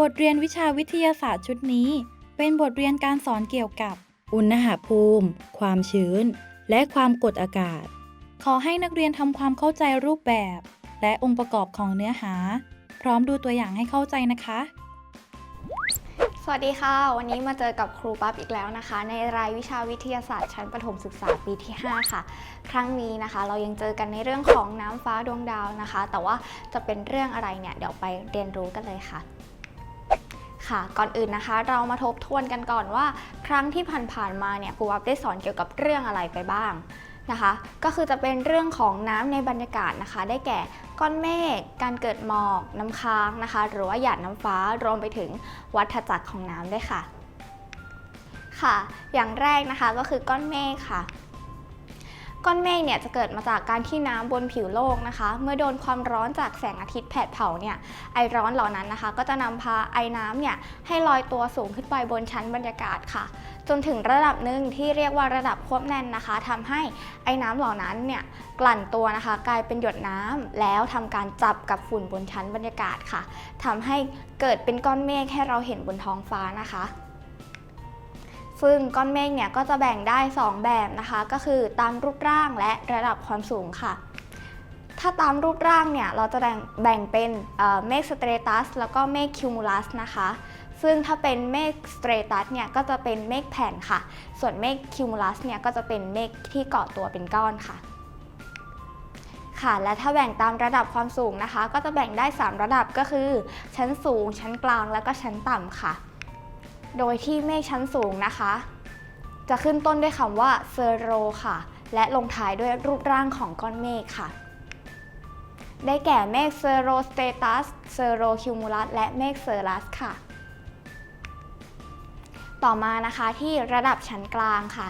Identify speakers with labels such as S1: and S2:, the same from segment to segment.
S1: บทเรียนวิชาวิทยาศาสตร์ชุดนี้ เป็นบทเรียนการสอนเกี่ยวกับ อุณหภูมิ ความชื้น และความกดอากาศ ขอให้นักเรียนทำความเข้าใจรูปแบบ และองค์ประกอบของเนื้อหา พร้อมดูตัวอย่างให้เข้าใจนะคะ
S2: สวัสดีค่ะ วันนี้มาเจอกับครูปั๊บอีกแล้วนะคะ ในรายวิชาวิทยาศาสตร์ชั้นประถมศึกษาปีที่ 5 ค่ะ ครั้งนี้นะคะ เรายังเจอกันในเรื่องของน้ำฟ้าดวงดาวนะคะ แต่ว่าจะเป็นเรื่องอะไรเนี่ยเดี๋ยวไปเรียนรู้กันเลยค่ะ ค่ะ ก่อนอื่นนะคะ เรามาทบทวนกันก่อนว่า ครั้งที่ผ่านๆมาเนี่ยครูปั๊บได้สอนเกี่ยวกับเรื่องอะไรไปบ้างนะคะ ก็คือจะเป็นเรื่องของน้ำในบรรยากาศนะคะ ได้แก่ก้อนเมฆการเกิดหมอก น้ำค้างนะคะ หรือว่าหยาดน้ำฟ้ารวมไปถึงวัฏจักรของน้ำด้วยค่ะค่ะ อย่างแรกนะคะก็คือก้อนเมฆค่ะ ก้อนเมฆเนี่ยจะเกิดมาจากการที่น้ำบนผิวโลกนะคะ เมื่อโดนความร้อนจากแสงอาทิตย์แผดเผาเนี่ยไอร้อนเหล่านั้นนะคะ ก็จะนำพาไอน้ำเนี่ยให้ลอยตัวสูงขึ้นไปบนชั้นบรรยากาศค่ะ จนถึงระดับหนึ่งที่เรียกว่าระดับควบแน่นนะคะทำให้ไอ้น้ำเหล่านั้นเนี่ยกลั่นตัวนะคะ กลายเป็นหยดน้ำแล้วทำการจับกับฝุ่นบนชั้นบรรยากาศค่ะทำให้เกิดเป็นก้อนเมฆให้เราเห็นบนท้องฟ้านะคะ ซึ่งก้อนเมฆเนี่ยก็จะแบ่งได้ 2 แบบนะคะ ก็คือตามรูปร่างและระดับความสูงค่ะ ถ้าตามรูปร่างเนี่ยเราจะแบ่งแบ่งเป็นเมฆสเตรตัสแล้วก็เมฆคิวมูลัสนะคะ ซึ่งถ้าเป็นเมฆสเตรตัสเนี่ยก็จะเป็นเมฆแผ่นค่ะ ส่วนเมฆคิวมูลัสเนี่ยก็จะเป็นเมฆที่เกาะตัวเป็นก้อนค่ะค่ะและถ้าแบ่งตามระดับความสูงนะคะ ก็จะแบ่งได้ 3 ระดับก็คือ ชั้นสูง ชั้นกลาง และก็ชั้นต่ำค่ะ โดยที่เมฆชั้นสูงนะคะ จะขึ้นต้นด้วยคำว่าเซโรค่ะ และลงท้ายด้วยรูปร่างของก้อนเมฆค่ะ ได้แก่เมฆเซโรสเตตัสเซโรคิวมูลัสและเมฆเซอรัสค่ะ ต่อมานะคะที่ระดับชั้นกลางค่ะ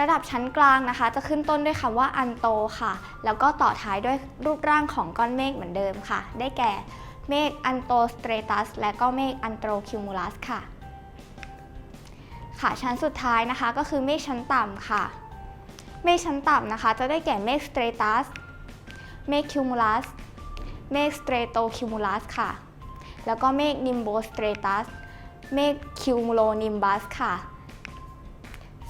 S2: ระดับชั้นกลางนะคะ จะขึ้นต้นด้วยคำว่าอันโตค่ะ แล้วก็ต่อท้ายด้วยรูปร่างของก้อนเมฆเหมือนเดิมค่ะ ได้แก่เมฆอันโตสเตรตัสและก็เมฆอันโตรคิวมูลัสค่ะ ค่ะชั้นสุดท้ายนะคะก็คือเมฆชั้นต่ำค่ะ เมฆชั้นต่ำนะคะจะได้แก่เมฆสเตรตัส เมฆคิวมูลัส เมฆสเตรโตคิวมูลัสค่ะ แล้วก็เมฆนิมโบสเตรตัส เมฆคิวมูโลนิมบัสค่ะ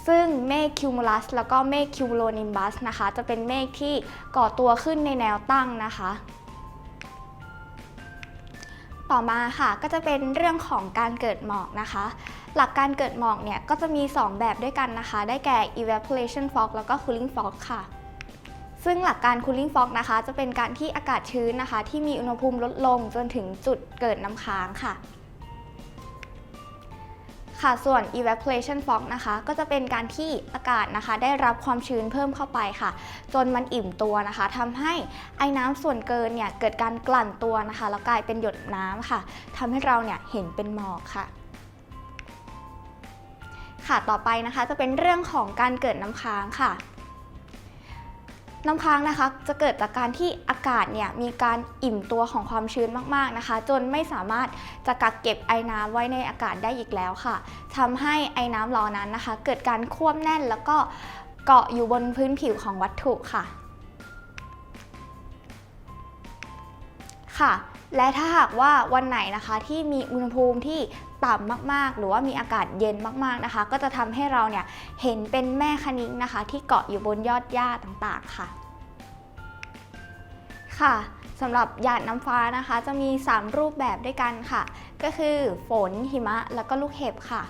S2: ซึ่งเมฆคิวมูลัสแล้วก็เมฆคิวมูโลนิมบัสนะคะจะเป็นเมฆที่ก่อตัวขึ้นในแนวตั้งนะคะ ต่อมาค่ะก็จะเป็นเรื่องของการเกิดหมอกนะคะ หลักการเกิดหมอกเนี่ยก็จะมี 2 แบบด้วยกันนะคะ ได้แก่ evaporation fog แล้วก็ cooling fog ค่ะซึ่งหลักการ cooling fog นะคะ จะเป็นการที่อากาศชื้นนะคะ ที่มีอุณหภูมิลดลงจนถึงจุดเกิดน้ำค้างค่ะ ค่ะส่วน evaporation fog นะคะ ก็จะเป็นการที่อากาศนะคะ ได้รับความชื้นเพิ่มเข้าไปค่ะ จนมันอิ่มตัวนะคะทำให้ไอ้น้ำส่วนเกินเนี่ยเกิดการกลั่นตัวนะคะ แล้วกลายเป็นหยดน้ำค่ะทำให้เราเนี่ยเห็นเป็นหมอกค่ะค่ะ ต่อไปนะคะจะเป็นเรื่องของการเกิดน้ำค้างค่ะ น้ำค้างนะคะจะเกิดจากการที่อากาศเนี่ยมีการอิ่มตัวของความชื้นมากๆนะคะ จนไม่สามารถจะกักเก็บไอ้น้ำไว้ในอากาศได้อีกแล้วค่ะทำให้ไอ้น้ำเหล่านั้นนะคะ เกิดการควบแน่นแล้วก็เกาะอยู่บนพื้นผิวของวัตถุค่ะค่ะ และถ้าหากว่าวันไหนนะคะที่มีอุณหภูมิที่ต่ำมากๆ หรือว่ามีอากาศเย็นมากๆนะคะ ก็จะทำให้เราเนี่ยเห็นเป็นแม่คะนิ้งนะคะ ที่เกาะอยู่บนยอดหญ้าต่างๆค่ะ ค่ะสำหรับหยาดน้ำฟ้านะคะ จะมี 3 รูปแบบด้วยกันค่ะ ก็คือฝนหิมะ แล้วก็ลูกเห็บค่ะ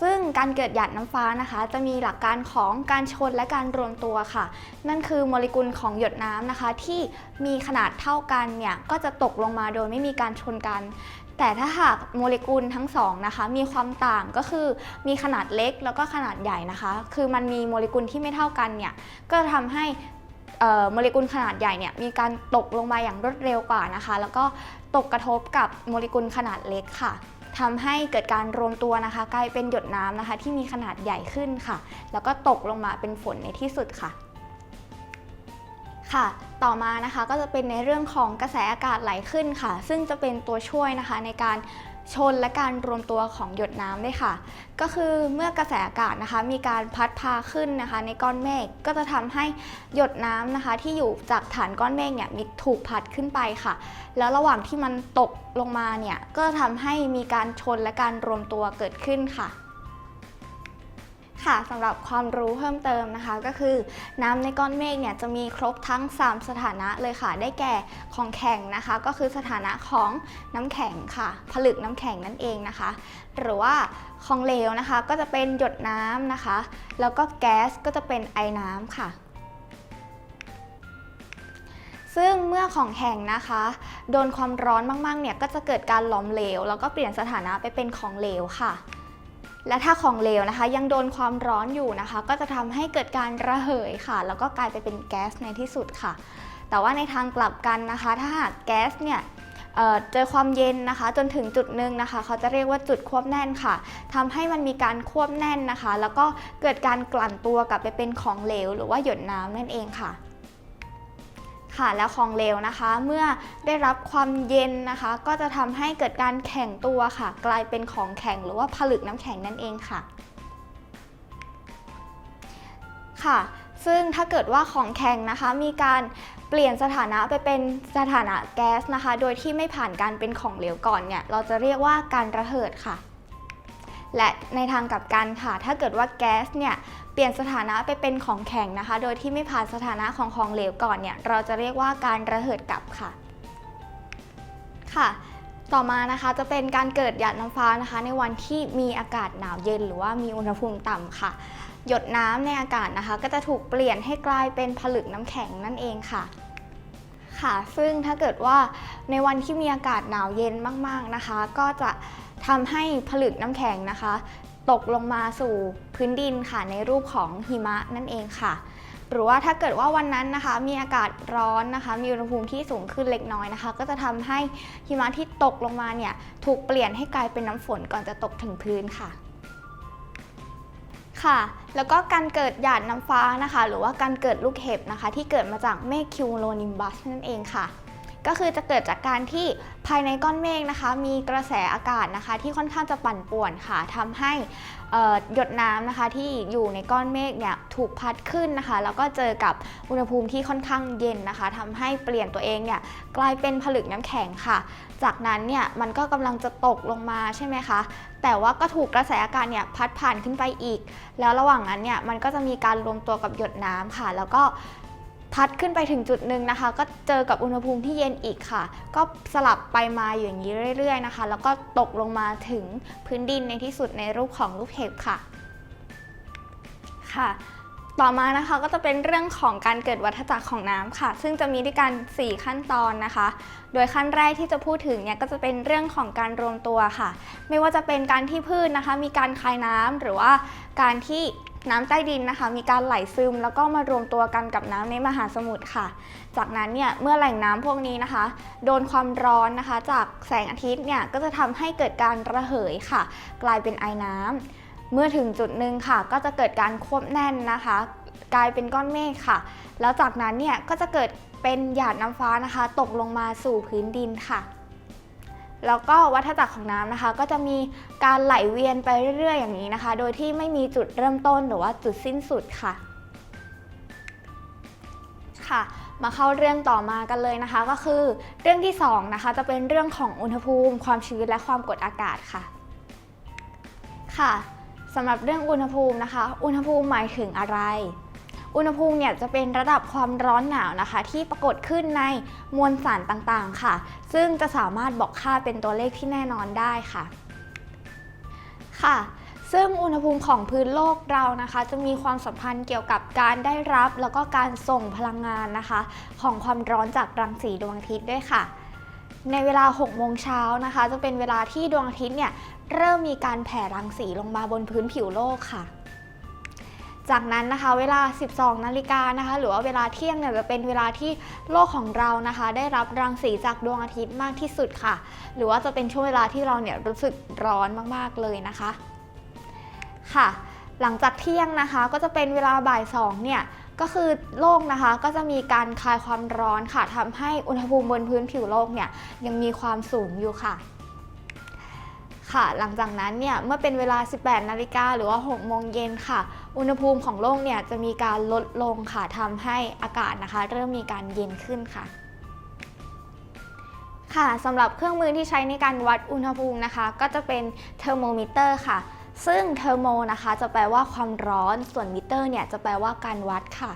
S2: ซึ่งการเกิดหยาดน้ำฟ้านะคะ จะมีหลักการของการชนและการรวมตัวค่ะ นั่นคือโมเลกุลของหยดน้ำนะคะ ที่มีขนาดเท่ากันเนี่ยก็จะตกลงมาโดยไม่มีการชนกัน แต่ถ้าหากโมเลกุลทั้งสองนะคะ มีความต่างก็คือมีขนาดเล็กแล้วก็ขนาดใหญ่นะคะ คือมันมีโมเลกุลที่ไม่เท่ากันเนี่ยก็ทำให้โมเลกุลขนาดใหญ่เนี่ยมีการตกลงมาอย่างรวดเร็วกว่านะคะ แล้วก็ตกกระทบกับโมเลกุลขนาดเล็กค่ะ ทำให้เกิดการรวมตัวนะคะ กลายเป็นหยดน้ำนะคะ ที่มีขนาดใหญ่ขึ้นค่ะ แล้วก็ตกลงมาเป็นฝนในที่สุดค่ะค่ะ ต่อมานะคะก็จะเป็นในเรื่องของกระแสอากาศไหลขึ้นค่ะ ซึ่งจะเป็นตัวช่วยนะคะในการ ชนและการรวมตัวของหยดน้ำด้วยค่ะ ก็คือเมื่อกระแสอากาศนะคะ มีการพัดพาขึ้นนะคะ ในก้อนเมฆก็จะทำให้หยดน้ำนะคะ ที่อยู่จากฐานก้อนเมฆเนี่ยมีถูกพัดขึ้นไปค่ะ แล้วระหว่างที่มันตกลงมาเนี่ยก็จะทำให้มีการชนและการรวมตัวเกิดขึ้นค่ะ ค่ะสำหรับความรู้เพิ่มเติมนะคะ ก็คือน้ำในก้อนเมฆเนี่ยจะมีครบทั้ง 3 สถานะเลยค่ะ ได้แก่ของแข็งนะคะ ก็คือสถานะของน้ำแข็งค่ะ ผลึกน้ำแข็งนั่นเองนะคะ หรือว่าของเหลวนะคะ ก็จะเป็นหยดน้ำนะคะ แล้วก็แก๊สก็จะเป็นไอน้ำค่ะซึ่งเมื่อของแข็งนะคะ โดนความร้อนมากๆเนี่ยก็จะเกิดการหลอมเหลว แล้วก็เปลี่ยนสถานะไปเป็นของเหลวค่ะ และถ้าของเหลวนะคะ ยังโดนความร้อนอยู่นะคะ ก็จะทำให้เกิดการระเหยค่ะ แล้วก็กลายไปเป็นแก๊สในที่สุดค่ะ แต่ว่าในทางกลับกันนะคะ ถ้าหากแก๊สเนี่ยเจอความเย็นนะคะ จนถึงจุดหนึ่งนะคะ เขาจะเรียกว่าจุดควบแน่นค่ะทำให้มันมีการควบแน่นนะคะ แล้วก็เกิดการกลั่นตัวกลับไปเป็นของเหลว หรือว่าหยดน้ำนั่นเองค่ะ ค่ะ แล้วของเหลวนะคะ เมื่อได้รับความเย็นนะคะ ก็จะทำให้เกิดการแข็งตัวค่ะ กลายเป็นของแข็งหรือว่าผลึกน้ำแข็งนั่นเองค่ะ ค่ะ ซึ่งถ้าเกิดว่าของแข็งนะคะ มีการเปลี่ยนสถานะไปเป็นสถานะแก๊สนะคะ โดยที่ไม่ผ่านการเป็นของเหลวก่อนเนี่ย เราจะเรียกว่าการระเหิดค่ะ และในทางกลับกันค่ะ ถ้าเกิดว่าแก๊สเนี่ยเปลี่ยนสถานะไปเป็นของแข็งนะคะ โดยที่ไม่ผ่านสถานะของของเหลวก่อนเนี่ยเราจะเรียกว่าการระเหิดกลับค่ะ ค่ะต่อมานะคะจะเป็นการเกิดหยาดน้ำฟ้านะคะ ในวันที่มีอากาศหนาวเย็น หรือว่ามีอุณหภูมิต่ำค่ะ หยดน้ำในอากาศนะคะ ก็จะถูกเปลี่ยนให้กลายเป็นผลึกน้ำแข็งนั่นเองค่ะ ค่ะ ซึ่งถ้าเกิดว่าในวันที่มีอากาศหนาวเย็นมากๆนะคะ ก็จะ ทำให้ผลึกน้ำแข็งนะคะ ตกลงมาสู่พื้นดินค่ะในรูปของหิมะนั่นเองค่ะ หรือว่าถ้าเกิดว่าวันนั้นนะคะ มีอากาศร้อนนะคะ มีอุณหภูมิที่สูงขึ้นเล็กน้อยนะคะ ก็จะทำให้หิมะที่ตกลงมาเนี่ยถูกเปลี่ยนให้กลายเป็นน้ำฝนก่อนจะตกถึงพื้นค่ะค่ะ แล้วก็การเกิดหยาดน้ำฟ้านะคะ หรือว่าการเกิดลูกเห็บนะคะ ที่เกิดมาจากเมฆคิวโลนิมบัสนั่นเองค่ะ ก็คือจะเกิดจากการที่ภายในก้อนเมฆนะคะ มีกระแสอากาศนะคะ ที่ค่อนข้างจะปั่นป่วนค่ะทำให้หยดน้ำนะคะที่อยู่ในก้อนเมฆเนี่ยถูกพัดขึ้นนะคะ แล้วก็เจอกับอุณหภูมิที่ค่อนข้างเย็นนะคะทำให้เปลี่ยนตัวเองเนี่ยกลายเป็นผลึกน้ำแข็งค่ะ จากนั้นเนี่ยมันก็กำลังจะตกลงมาใช่ไหมคะแต่ว่าก็ถูกกระแสอากาศเนี่ยพัดผ่านขึ้นไปอีก แล้วระหว่างนั้นเนี่ยมันก็จะมีการรวมตัวกับหยดน้ำค่ะ แล้วก็ พัดขึ้นไปถึงจุดหนึ่งนะคะ ก็เจอกับอุณหภูมิที่เย็นอีกค่ะ ก็สลับไปมาอยู่อย่างนี้เรื่อย ๆนะคะ แล้วก็ตกลงมาถึงพื้นดินในที่สุดในรูปของลูกเห็บค่ะ ค่ะ ต่อมานะคะก็จะเป็นเรื่องของการเกิดวัฏจักรของน้ำค่ะ ซึ่งจะมีด้วยกัน 4 ขั้นตอนนะคะ โดยขั้นแรกที่จะพูดถึงเนี่ยก็จะเป็นเรื่องของการรวมตัวค่ะ ไม่ว่าจะเป็นการที่พืชนะคะ มีการคายน้ำหรือว่าการที่ น้ำใต้ดินนะคะ มีการไหลซึมแล้วก็มารวมตัวกันกับน้ำในมหาสมุทรค่ะ จากนั้นเนี่ยเมื่อแหล่งน้ำพวกนี้นะคะ โดนความร้อนนะคะ จากแสงอาทิตย์เนี่ยก็จะทำให้เกิดการระเหยค่ะ กลายเป็นไอน้ำเมื่อถึงจุดหนึ่งค่ะ ก็จะเกิดการควบแน่นนะคะ กลายเป็นก้อนเมฆค่ะ แล้วจากนั้นเนี่ยก็จะเกิดเป็นหยาดน้ำฟ้านะคะ ตกลงมาสู่พื้นดินค่ะ แล้วก็วัฏจักรของน้ำนะคะ ก็จะมีการไหลเวียนไปเรื่อยๆ อย่างนี้นะคะ โดยที่ไม่มีจุดเริ่มต้นหรือว่าจุดสิ้นสุดค่ะ ค่ะ มาเข้าเรื่องต่อมากันเลยนะคะ ก็คือเรื่องที่สองนะคะจะเป็นเรื่องของอุณหภูมิ ความชื้นและความกดอากาศค่ะ ค่ะสำหรับเรื่องอุณหภูมินะคะ อุณหภูมิหมายถึงอะไร อุณหภูมิเนี่ยจะเป็นระดับความร้อนหนาวนะคะ ที่ปรากฏขึ้นในมวลสารต่างๆค่ะ ซึ่งจะสามารถบอกค่าเป็นตัวเลขที่แน่นอนได้ค่ะ ค่ะซึ่งอุณหภูมิของพื้นโลกเรานะคะ จะมีความสัมพันธ์เกี่ยวกับการได้รับแล้วก็การส่งพลังงานนะคะ ของความร้อนจากรังสีดวงอาทิตย์ด้วยค่ะ ในเวลา 6 โมงเช้านะคะ จะเป็นเวลาที่ดวงอาทิตย์เนี่ยเริ่มมีการแผ่รังสีลงมาบนพื้นผิวโลกค่ะ จากนั้นนะคะเวลา 12 นาฬิกานะคะ หรือว่าเวลาเที่ยงเนี่ยจะเป็นเวลาที่โลกของเรานะคะ ได้รับรังสีจากดวงอาทิตย์มากที่สุดค่ะ หรือว่าจะเป็นช่วงเวลาที่เราเนี่ยรู้สึกร้อนมากๆเลยนะคะค่ะ หลังจากเที่ยงนะคะก็จะเป็นเวลาบ่ายสองเนี่ยก็คือโลกนะคะก็จะมีการคลายความร้อนค่ะทำให้อุณหภูมิบนพื้นผิวโลกเนี่ยยังมีความสูงอยู่ค่ะค่ะ หลังจากนั้นเนี่ยเมื่อเป็นเวลา 18 นาฬิกาหรือว่า 6 โมงเย็นค่ะ อุณหภูมิของโลกเนี่ยจะมีการลดลงค่ะทำให้อากาศนะคะ เริ่มมีการเย็นขึ้นค่ะ ค่ะสำหรับเครื่องมือที่ใช้ในการวัดอุณหภูมินะคะ ก็จะเป็นเทอร์โมมิเตอร์ค่ะ ซึ่งเทอร์โมนะคะ จะแปลว่าความร้อนส่วนมิเตอร์เนี่ยจะแปลว่าการวัดค่ะ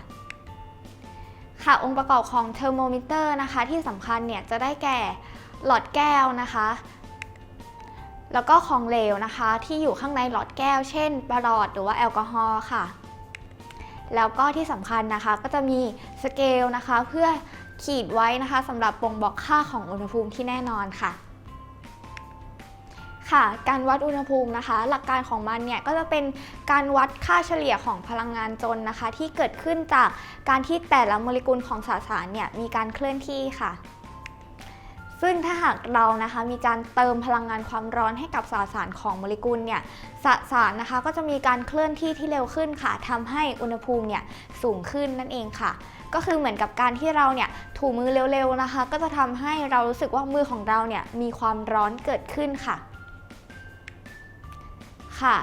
S2: ค่ะองค์ประกอบของเทอร์โมมิเตอร์นะคะ ที่สำคัญเนี่ยจะได้แก่หลอดแก้วนะคะ แล้วก็ของเหลวนะคะ ที่อยู่ข้างในหลอดแก้ว เช่นประหลอดหรือว่าแอลกอฮอล์ค่ะ แล้วก็ที่สำคัญนะคะก็จะมีสเกลนะคะ เพื่อขีดไว้นะคะสำหรับบ่งบอกค่าของอุณหภูมิที่แน่นอนค่ะ ค่ะ การวัดอุณหภูมินะคะ หลักการของมันเนี่ยก็จะเป็นการวัดค่าเฉลี่ยของพลังงานจนนะคะ ที่เกิดขึ้นจากการที่แต่ละโมเลกุลของสสารเนี่ยมีการเคลื่อนที่ค่ะ ซึ่งถ้าหากเรานะคะมีการเติมพลังงานความร้อนให้กับสสารของโมเลกุลเนี่ยสสารนะคะก็จะมีการเคลื่อนที่ที่เร็วขึ้นค่ะทำให้อุณหภูมิเนี่ยสูงขึ้นนั่นเองค่ะ ก็คือเหมือนกับการที่เราเนี่ยถูมือเร็วๆนะคะ ก็จะทำให้เรารู้สึกว่ามือของเราเนี่ยมีความร้อนเกิดขึ้นค่ะค่ะ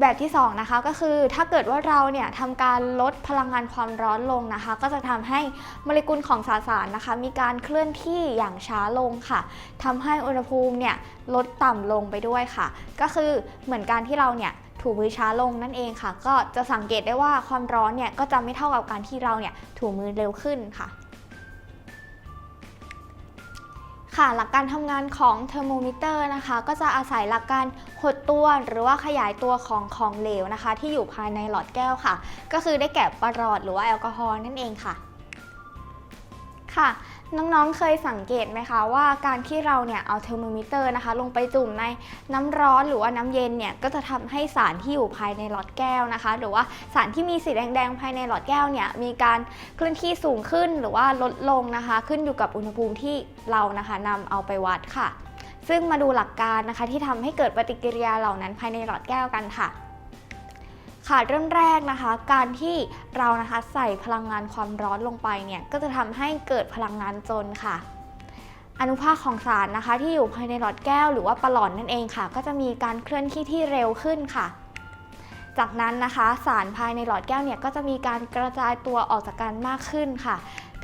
S2: แบบที่2นะคะก็คือถ้าเกิดว่าเราเนี่ยทำการลดพลังงานความร้อนลงนะคะ ก็จะทำให้โมเลกุลของสสารนะคะ มีการเคลื่อนที่อย่างช้าลงค่ะทำให้อุณหภูมิเนี่ยลดต่ำลงไปด้วยค่ะ ก็คือเหมือนการที่เราเนี่ยถูมือช้าลงนั่นเองค่ะ ก็จะสังเกตได้ว่าความร้อนเนี่ยก็จะไม่เท่ากับการที่เราเนี่ยถูมือเร็วขึ้นค่ะ ค่ะหลักการทำงานของเทอร์โมมิเตอร์นะคะ ก็จะอาศัยหลักการหดตัวหรือว่าขยายตัวของของเหลวนะคะ ที่อยู่ภายในหลอดแก้วค่ะ ก็คือได้แก่ประหลอดหรือว่าแอลกอฮอล์นั่นเองค่ะ ค่ะ น้องๆ เคยสังเกตไหมคะว่าการที่เราเนี่ยเอาเทอร์โมมิเตอร์นะคะ ลงไปจุ่มในน้ำร้อนหรือว่าน้ำเย็นเนี่ยก็จะทำให้สารที่อยู่ภายในหลอดแก้วนะคะ หรือว่าสารที่มีสีแดงๆภายในหลอดแก้วเนี่ยมีการเคลื่อนที่สูงขึ้นหรือว่าลดลงนะคะ ขึ้นอยู่กับอุณหภูมิที่เรานะคะนำเอาไปวัดค่ะ ซึ่งมาดูหลักการนะคะที่ทำให้เกิดปฏิกิริยาเหล่านั้นภายในหลอดแก้วกันค่ะ ค่ะเริ่มแรกนะคะ การที่เรานะคะใส่พลังงานความร้อนลงไปเนี่ยก็จะทำให้เกิดพลังงานจนค่ะ อนุภาคของสารนะคะ ที่อยู่ภายในหลอดแก้วหรือว่าปลอดนั่นเองค่ะ ก็จะมีการเคลื่อนที่ที่เร็วขึ้นค่ะ จากนั้นนะคะ สารภายในหลอดแก้วเนี่ยก็จะมีการกระจายตัวออกจากกันมากขึ้นค่ะ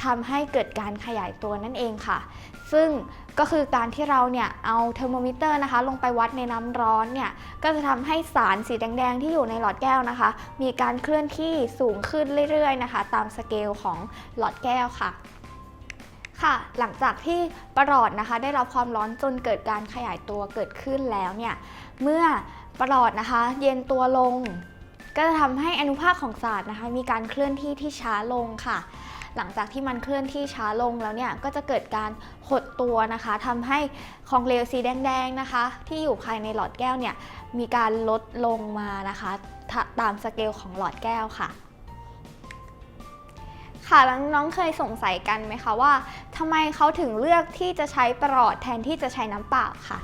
S2: ทำให้เกิดการขยายตัวนั่นเองค่ะ ซึ่งก็คือการที่เราเนี่ยเอาเทอร์โมมิเตอร์นะคะ ลงไปวัดในน้ำร้อนเนี่ยก็จะทำให้สารสีแดง ๆ ที่อยู่ในหลอดแก้วนะคะ มีการเคลื่อนที่สูงขึ้นเรื่อยๆนะคะ ตามสเกลของหลอดแก้วค่ะค่ะ หลังจากที่ประหลอดนะคะ ได้รับความร้อนจนเกิดการขยายตัวเกิดขึ้นแล้วเนี่ย เมื่อประหลอดนะคะ เย็นตัวลง ก็จะทำให้อนุภาคของสารนะคะ มีการเคลื่อนที่ที่ช้าลงค่ะ หลังจากที่มันเคลื่อนที่ช้าลงแล้วเนี่ยก็จะเกิดการหดตัวนะคะทำให้ของเหลวสีแดงๆนะคะ ที่อยู่ภายในหลอดแก้วเนี่ยมีการลดลงมานะคะตาตามสเกลของหลอดแก้วค่ะค่ะแล้วน้องเคยสงสัยกันไหมคะว่าทำไมเขาถึงเลือกที่จะใช้ประหลอดแทนที่จะใช้น้ำเปล่าค่ะ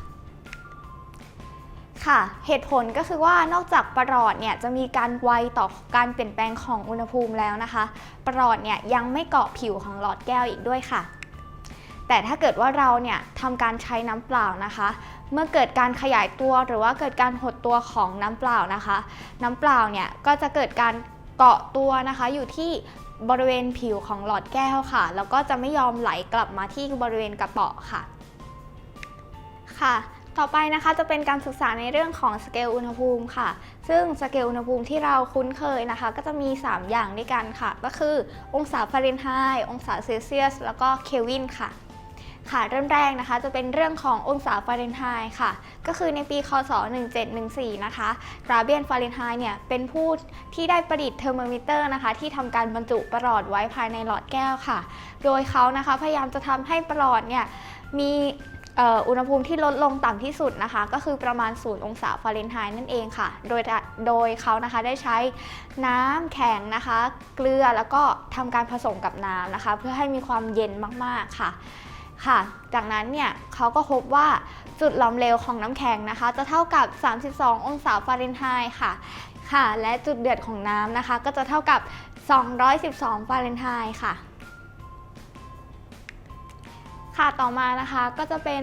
S2: ค่ะ เหตุผลก็คือว่านอกจากประหลอดเนี่ยจะมีการไวต่อการเปลี่ยนแปลงของอุณหภูมิแล้วนะคะ ประหลอดเนี่ยยังไม่เกาะผิวของหลอดแก้วอีกด้วยค่ะ แต่ถ้าเกิดว่าเราเนี่ยทำการใช้น้ำเปล่านะคะ เมื่อเกิดการขยายตัวหรือว่าเกิดการหดตัวของน้ำเปล่านะคะ น้ำเปล่าเนี่ยก็จะเกิดการเกาะตัวนะคะอยู่ที่บริเวณผิวของหลอดแก้วค่ะ แล้วก็จะไม่ยอมไหลกลับมาที่บริเวณกระเป๋อค่ะ ค่ะ ต่อไปนะคะจะเป็นการศึกษาในเรื่องของสเกลอุณหภูมิค่ะ ซึ่งสเกลอุณหภูมิที่เราคุ้นเคยนะคะ ก็จะมี 3 อย่างด้วยกันค่ะ ก็คือองศาฟาเรนไฮต์องศาเซลเซียส แล้วก็เคลวินค่ะ ค่ะเริ่มแรกนะคะ จะเป็นเรื่องขององศาฟาเรนไฮต์ค่ะ ก็คือในปีคศ 1714 นะคะราเบียนฟาเรนไฮต์เนี่ยเป็นผู้ที่ได้ประดิษฐ์เทอร์โมมิเตอร์นะคะ ที่ทำการบรรจุประหลอดไว้ภายในหลอดแก้วค่ะ โดยเขานะคะพยายามจะทำให้ประหลอดเนี่ยมี อุณหภูมิที่ลดลงต่ำที่สุดนะคะ ก็คือประมาณ 0 องศาฟาเรนไฮต์นั่นเองค่ะ โดยโดยเขานะคะได้ใช้น้ำแข็งนะคะ เกลือแล้วก็ทำการผสมกับน้ำนะคะ เพื่อให้มีความเย็นมากๆค่ะค่ะ จากนั้นเนี่ยเขาก็พบว่าจุดหลอมเหลวของน้ำแข็งนะคะ จะเท่ากับ 32 องศาฟาเรนไฮต์ค่ะ ค่ะ และจุดเดือดของน้ำนะคะ ก็จะเท่ากับ 212 ฟาเรนไฮต์ค่ะ ค่ะต่อมานะคะก็จะเป็น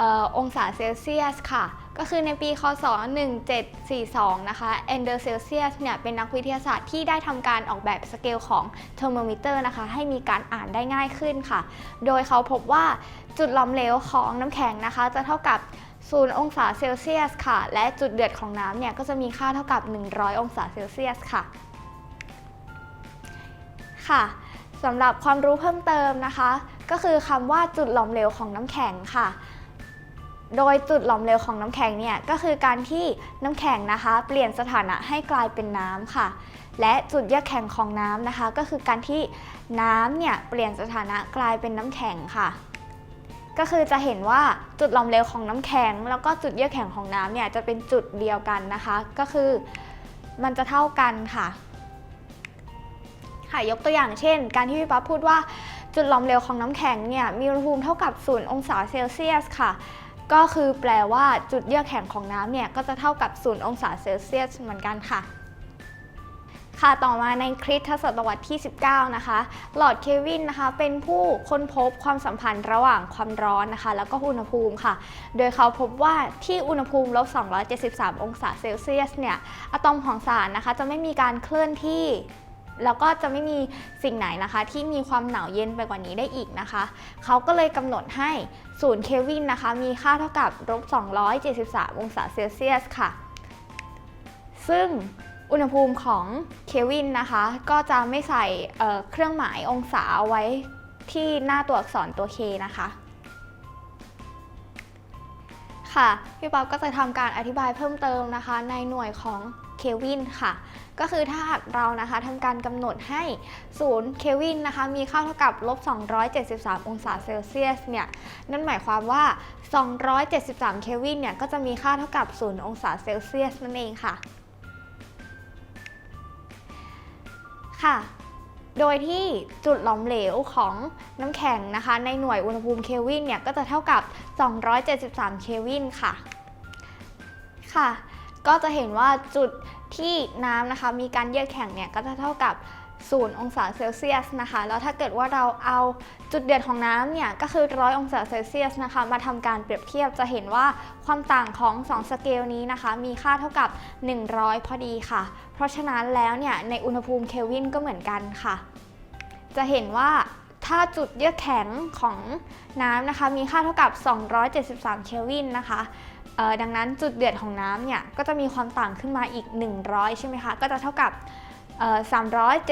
S2: ออองศาเซลเซียสค่ะ ก็คือในปีคศ 1742 นะคะแอนเดอร์เซลเซียสเนี่ยเป็นนักวิทยาศาสตร์ที่ได้ทำการออกแบบสเกลของเทอร์โมมิเตอร์นะคะให้มีการอ่านได้ง่ายขึ้นค่ะ โดยเขาพบว่าจุดหลอมเหลวของน้ำแข็งนะคะ จะเท่ากับ0องศาเซลเซียสค่ะ และจุดเดือดของน้ำเนี่ยก็จะมีค่าเท่ากับ 100 องศาเซลเซียสค่ะ ค่ะสำหรับความรู้เพิ่มเติมนะคะ ก็คือคำว่าจุดหลอมเหลวของน้ำแข็งค่ะ โดยจุดหลอมเหลวของน้ำแข็งเนี่ยก็คือการที่น้ำแข็งนะคะ เปลี่ยนสถานะให้กลายเป็นน้ำค่ะ และจุดแยกแข็งของน้ำนะคะ ก็คือการที่น้ำเนี่ยเปลี่ยนสถานะกลายเป็นน้ำแข็งค่ะก็คือจะเห็นว่าจุดหลอมเหลวของน้ำแข็ง แล้วก็จุดเยือกแข็งของน้ำเนี่ยจะเป็นจุดเดียวกันนะคะ ก็คือมันจะเท่ากันค่ะ ค่ะยกตัวอย่างเช่น การที่พี่ป๊าพูดว่า จุดหลอมเหลวของน้ำแข็งเนี่ยมีอุณหภูมิเท่ากับ 0 องศาเซลเซียสค่ะ ก็คือแปลว่าจุดเยือกแข็งของน้ำเนี่ยก็จะเท่ากับ 0 องศาเซลเซียสเหมือนกันค่ะค่ะ ต่อมาในคริสตศตวรรษที่ 19 นะคะ หลอดเควินนะคะ เป็นผู้ค้นพบความสัมพันธ์ระหว่างความร้อนนะคะ แล้วก็อุณหภูมิค่ะ โดยเขาพบว่าที่อุณหภูมิลบ 273 องศาเซลเซียสเนี่ย อะตอมของสารนะคะจะไม่มีการเคลื่อนที่ แล้วก็จะไม่มีสิ่งไหนนะคะ ที่มีความหนาวเย็นไปกว่านี้ได้อีกนะคะ เขาก็เลยกำหนดให้ศูนย์เควินนะคะ มีค่าเท่ากับลบ273 องศาเซลเซียสค่ะ ซึ่งอุณหภูมิของเควินนะคะ ก็จะไม่ใส่เเครื่องหมายองศาเอาไว้ที่หน้าตัวอักษรตัว K นะคะ ค่ะ พี่ป๊อบก็จะทำการอธิบายเพิ่มเติมนะคะ ในหน่วยของ เควินค่ะ ก็คือถ้าหากเรานะคะทำการกำหนดให้ศูนย์เควินนะคะมีค่าเท่ากับลบ273 องศาเซลเซียสเนี่ยนั่นหมายความว่า 273 เควินเนี่ยก็จะมีค่าเท่ากับ0องศาเซลเซียสนั่นเองค่ะ ค่ะโดยที่จุดหลอมเหลวของน้ำแข็งนะคะ ในหน่วยอุณหภูมิเคลวินเนี่ยก็จะเท่ากับ 273 เคลวินค่ะ ค่ะ ก็จะเห็นว่าจุดที่น้ำนะคะมีการเยือกแข็งเนี่ยก็จะเท่ากับ 0 องศาเซลเซียสนะคะ แล้วถ้าเกิดว่าเราเอาจุดเดือดของน้ำเนี่ยก็คือ100องศาเซลเซียสนะคะ มาทำการเปรียบเทียบจะเห็นว่าความต่างของ 2 สเกลนี้นะคะ มีค่าเท่ากับ 100 พอดีค่ะ เพราะฉะนั้นแล้วเนี่ยในอุณหภูมิเคลวินก็เหมือนกันค่ะ จะเห็นว่า ถ้าจุดเยือกแข็งของน้ำนะคะ มีค่าเท่ากับ 273 เคลวินนะคะเอ่อดังนั้นจุดเดือดของน้ำเนี่ยก็จะมีความต่างขึ้นมาอีก 100 ใช่ไหมคะ ก็จะเท่ากับเอ่อ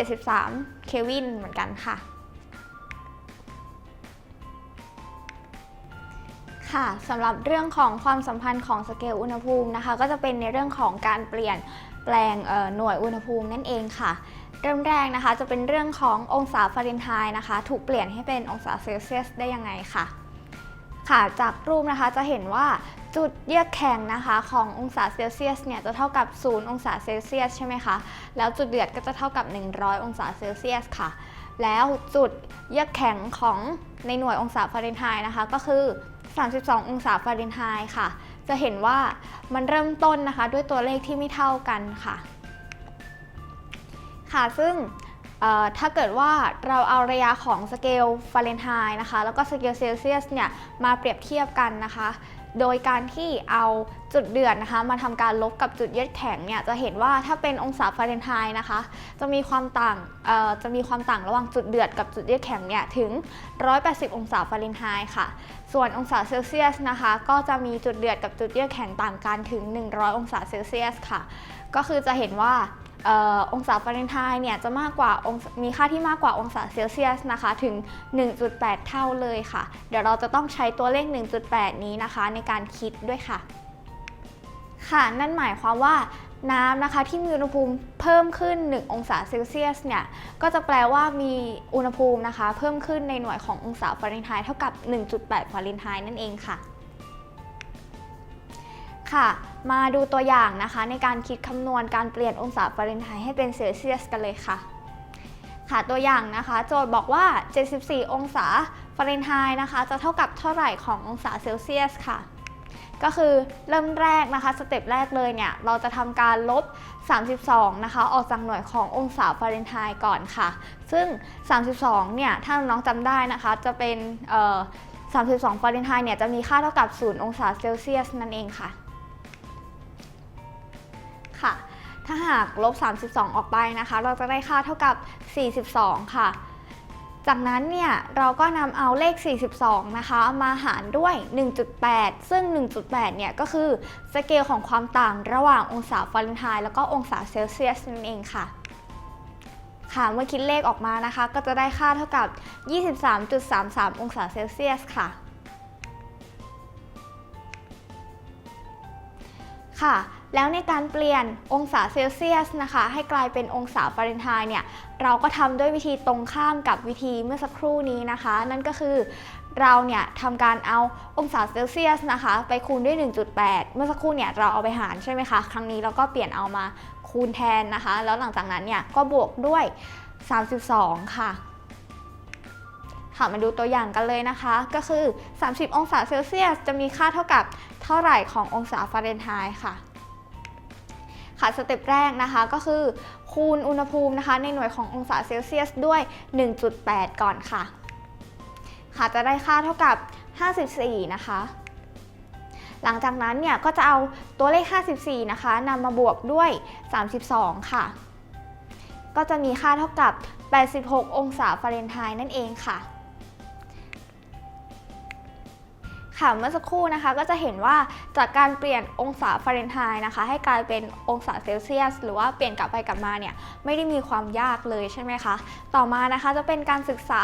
S2: 373 เคลวินเหมือนกันค่ะ ค่ะสำหรับเรื่องของความสัมพันธ์ของสเกลอุณหภูมินะคะ ก็จะเป็นในเรื่องของการเปลี่ยนแปลงเอ่อหน่วยอุณหภูมินั่นเองค่ะ เริ่มแรกนะคะ จะเป็นเรื่องขององศาฟาเรนไฮต์นะคะ ถูกเปลี่ยนให้เป็นองศาเซลเซียสได้ยังไงค่ะ ค่ะจากรูปนะคะจะเห็นว่าจุดเยือกแข็งนะคะขององศาเซลเซียสเนี่ยจะเท่ากับ 0 องศาเซลเซียสใช่ไหมคะแล้วจุดเดือดก็จะเท่ากับ 100 องศาเซลเซียสค่ะ แล้วจุดเยือกแข็งของในหน่วยองศาฟาเรนไฮต์นะคะ ก็คือ 32 องศาฟาเรนไฮต์ค่ะ จะเห็นว่ามันเริ่มต้นนะคะ ด้วยตัวเลขที่ไม่เท่ากันค่ะ ค่ะซึ่งถ้าเกิดว่าเราเอาระยะของสเกลฟาเรนไฮต์นะคะ แล้วก็สเกลเซลเซียสเนี่ยมาเปรียบเทียบกันนะคะ โดยการที่เอาจุดเดือดนะคะ มาทำการลบกับจุดเยือกแข็งเนี่ยจะเห็นว่าถ้าเป็นองศาฟาเรนไฮต์นะคะ จะมีความต่างจะมีความต่างระหว่างจุดเดือดกับจุดเยือกแข็งเนี่ยถึง 180 องศาฟาเรนไฮต์ค่ะ ส่วนองศาเซลเซียสนะคะ ก็จะมีจุดเดือดกับจุดเยือกแข็งต่างกันถึง 100 องศาเซลเซียสค่ะ ก็คือจะเห็นว่า ออองศาฟาเรนไฮต์เนี่ยจะมากกว่าองศามีค่าที่มากกว่าองศาเซลเซียสนะคะถึง 1.8 เท่าเลยค่ะ เดี๋ยวเราจะต้องใช้ตัวเลข 1.8 นี้นะคะ ในการคิดด้วยค่ะ ค่ะนั่นหมายความว่าน้ำนะคะที่มีอุณหภูมิเพิ่มขึ้น 1 องศาเซลเซียสเนี่ยก็จะแปลว่ามีอุณหภูมินะคะ เพิ่มขึ้นในหน่วยขององศาฟาเรนไฮต์เท่ากับ 1.8 ฟาเรนไฮต์นั่นเองค่ะ ค่ะ มาดูตัวอย่างนะคะ ในการคิดคำนวณการเปลี่ยนองศาฟาเรนไฮต์ให้เป็นเซลเซียสกันเลยค่ะ ค่ะตัวอย่างนะคะ โจทย์บอกว่า 74 องศาฟาเรนไฮต์นะคะ จะเท่ากับเท่าไหร่ขององศาเซลเซียสค่ะ ก็คือเริ่มแรกนะคะ สเต็ปแรกเลยเนี่ย เราจะทำการลบ 32 นะคะ ออกจากหน่วยขององศาฟาเรนไฮต์ก่อนค่ะ ซึ่ง 32 เนี่ย ถ้าน้องจำได้นะคะ จะเป็นเอ่อ32ฟาเรนไฮต์เนี่ย จะมีค่าเท่ากับ 0 องศาเซลเซียสนั่นเองค่ะ ค่ะ ถ้าหากลบ 32 ออกไปนะคะ เราจะได้ค่าเท่ากับ 42 ค่ะ จากนั้นเนี่ยเราก็นำเอาเลข 42 นะคะมาหารด้วย 1.8 ซึ่ง 1.8 เนี่ยก็คือสเกลของความต่างระหว่างองศาฟาเรนไฮต์แล้วก็องศาเซลเซียสนั่นเองค่ะค่ะเมื่อคิดเลขออกมานะคะ ก็จะได้ค่าเท่ากับ 23.33 องศาเซลเซียสค่ะ ค่ะ แล้วในการเปลี่ยนองศาเซลเซียสนะคะ ให้กลายเป็นองศาฟาเรนไฮต์เนี่ยเราก็ทำด้วยวิธีตรงข้ามกับวิธีเมื่อสักครู่นี้นะคะ นั่นก็คือเราเนี่ยทำการเอาองศาเซลเซียสนะคะ ไปคูณด้วย 1.8 เมื่อสักครู่เนี่ยเราเอาไปหารใช่ไหมคะ ครั้งนี้เราก็เปลี่ยนเอามาคูณแทนนะคะ แล้วหลังจากนั้นเนี่ยก็บวกด้วย 32 ค่ะค่ะมาดูตัวอย่างกันเลยนะคะ ก็คือ 30 องศาเซลเซียส จะมีค่าเท่ากับเท่าไหร่ขององศาฟาเรนไฮต์ค่ะ ค่ะสเต็ปแรกนะคะ ก็คือคูณอุณหภูมินะคะ ในหน่วยขององศาเซลเซียสด้วย 1.8 ก่อนค่ะ ค่ะจะได้ค่าเท่ากับ 54 นะคะ หลังจากนั้นเนี่ยก็จะเอาตัวเลข 54 นะคะนำมาบวกด้วย 32 ค่ะ ก็จะมีค่าเท่ากับ 86 องศาฟาเรนไฮต์นั่นเองค่ะ ค่ะเมื่อสักครู่นะคะก็จะเห็นว่าจากการเปลี่ยนองศาฟาเรนไฮต์นะคะ ให้กลายเป็นองศาเซลเซียส หรือว่าเปลี่ยนกลับไปกลับมาเนี่ยไม่ได้มีความยากเลยใช่ไหมคะต่อมานะคะจะเป็นการศึกษา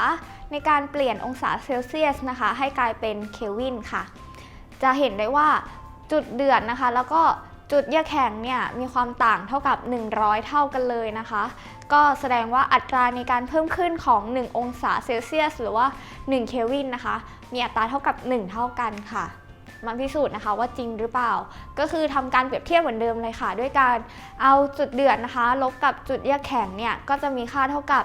S2: ในการเปลี่ยนองศาเซลเซียสนะคะ ให้กลายเป็นเคลวินค่ะ จะเห็นได้ว่าจุดเดือดนะคะ แล้วก็ จุดเยือกแข็งเนี่ยมีความต่างเท่ากับ 100 เท่ากันเลยนะคะ ก็แสดงว่าอัตราในการเพิ่มขึ้นของ 1 องศาเซลเซียส หรือว่า 1 เคลวินนะคะ มีอัตราเท่ากับ 1 เท่ากันค่ะมาพิสูจน์นะคะว่าจริงหรือเปล่า ก็คือทำการเปรียบเทียบเหมือนเดิมเลยค่ะ ด้วยการเอาจุดเดือดนะคะ ลบกับจุดเยือกแข็งเนี่ยก็จะมีค่าเท่ากับ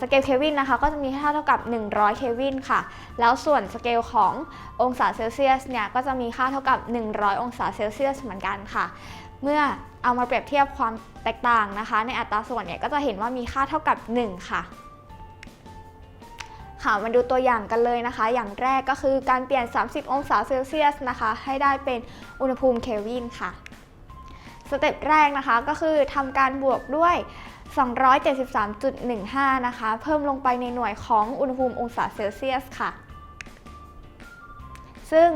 S2: สเกลเคลวินนะคะก็จะมีค่าเท่ากับ 100 เคลวินค่ะ แล้วส่วนสเกลขององศาเซลเซียสเนี่ยก็จะมีค่าเท่ากับ 100 องศาเซลเซียสเหมือนกันค่ะ เมื่อเอามาเปรียบเทียบความแตกต่างนะคะ ในอัตราส่วนเนี่ยก็จะเห็นว่ามีค่าเท่ากับ 1 ค่ะ ค่ะมาดูตัวอย่างกันเลยนะคะ อย่างแรกก็คือการเปลี่ยน 30 องศาเซลเซียสนะคะ ให้ได้เป็นอุณหภูมิเคลวินค่ะ สเต็ปแรกนะคะก็คือทำการบวกด้วย 273.15 นะคะ เพิ่มลงไปในหน่วยของอุณหภูมิองศาเซลเซียสค่ะ ซึ่ง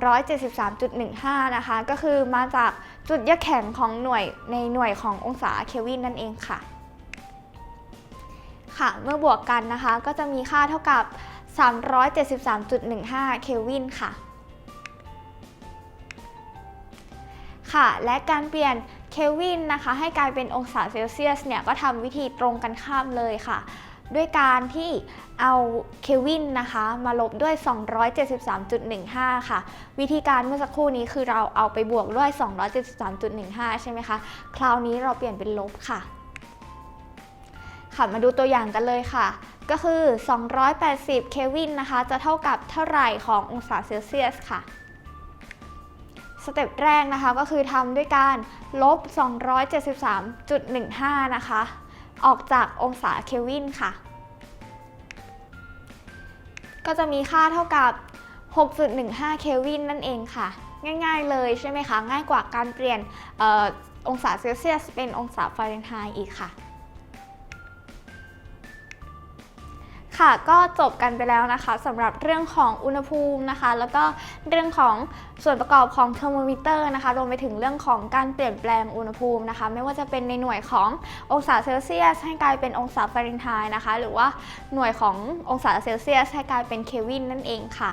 S2: 273.15 นะคะ ก็คือมาจากจุดเยือกแข็งของหน่วยในหน่วยขององศาเคลวินนั่นเองค่ะ ค่ะ เมื่อบวกกันนะคะ ก็จะมีค่าเท่ากับ 373.15 เคลวินค่ะ ค่ะ และการเปลี่ยน วินนะคะ ให้กลายเป็นองศาเซลเซียสเนี่ยก็ทำวิธีตรงกันข้ามเลยค่ะ ด้วยการที่เอาเคลวินนะคะ มาลบด้วย 273.15 ค่ะ วิธีการเมื่อสักครู่นี้คือเราเอาไปบวกด้วย 273.15 ใช่ไหมคะ คราวนี้เราเปลี่ยนเป็นลบค่ะ ค่ะมาดูตัวอย่างกันเลยค่ะก็คือ 280 เคลวินนะคะ จะเท่ากับเท่าไหร่ขององศาเซลเซียสค่ะ สเต็ปแรกนะคะก็คือทำด้วยการลบ 273.15 นะคะ ออกจากองศาเคลวินค่ะ ก็จะมีค่าเท่ากับ 6.15 เคลวินนั่นเองค่ะ ง่ายๆเลยใช่ไหมคะ ง่ายกว่าการเปลี่ยนออองศาเซลเซียสเป็นองศาฟาเรนไฮต์อีกค่ะ ค่ะก็จบกันไปแล้วนะคะสำหรับเรื่องของอุณหภูมินะคะ แล้วก็เรื่องของส่วนประกอบของเทอร์โมมิเตอร์นะคะรวมไปถึงเรื่องของการเปลี่ยนแปลงอุณหภูมินะคะ ไม่ว่าจะเป็นในหน่วยขององศาเซลเซียสให้กลายเป็นองศาฟาเรนไฮต์นะคะ หรือว่าหน่วยขององศาเซลเซียสให้กลายเป็นเคลวินนั่นเองค่ะ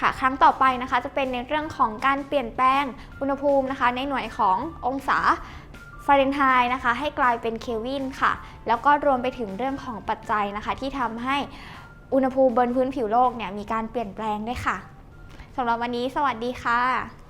S2: ค่ะ ครั้งต่อไปนะคะจะเป็นในเรื่องของการเปลี่ยนแปลงอุณหภูมินะคะ ในหน่วยขององศา ฟาเรนไฮน์นะคะ ให้กลายเป็นเควินค่ะ แล้วก็รวมไปถึงเรื่องของปัจจัยนะคะ ที่ทำให้อุณหภูมิบนพื้นผิวโลกเนี่ยมีการเปลี่ยนแปลงด้วยค่ะสำหรับวันนี้สวัสดีค่ะ